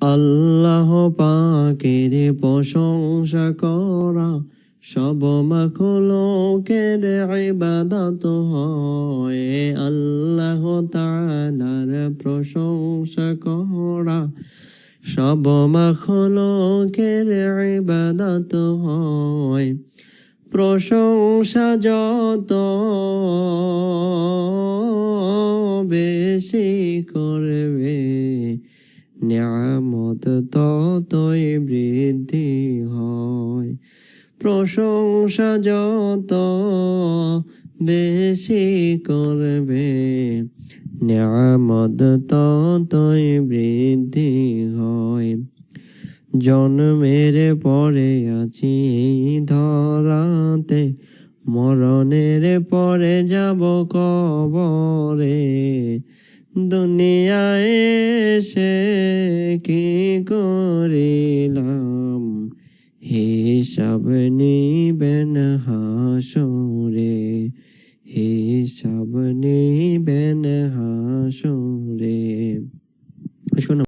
আল্লাহ পাকের প্রশংসা করা সব মাখলোকের ইবাদত হয়। আল্লাহ তাআলার প্রশংসা করা সব মাখলোকের ইবাদত হয়। প্রশংসা যত বেশি করবে নিয়ামত ততই বৃদ্ধি হয়। প্রশংসা যত বেশি করবে, নিয়ামত ততই বৃদ্ধি হয়। জন্মের পরে আছি ধরাতে, মরণের পরে যাব কবরে। দুনিয়া এসে কি করিলাম? হিসাব নিবেন হাসরে হিসাব নিবেন হাসরে। শোনো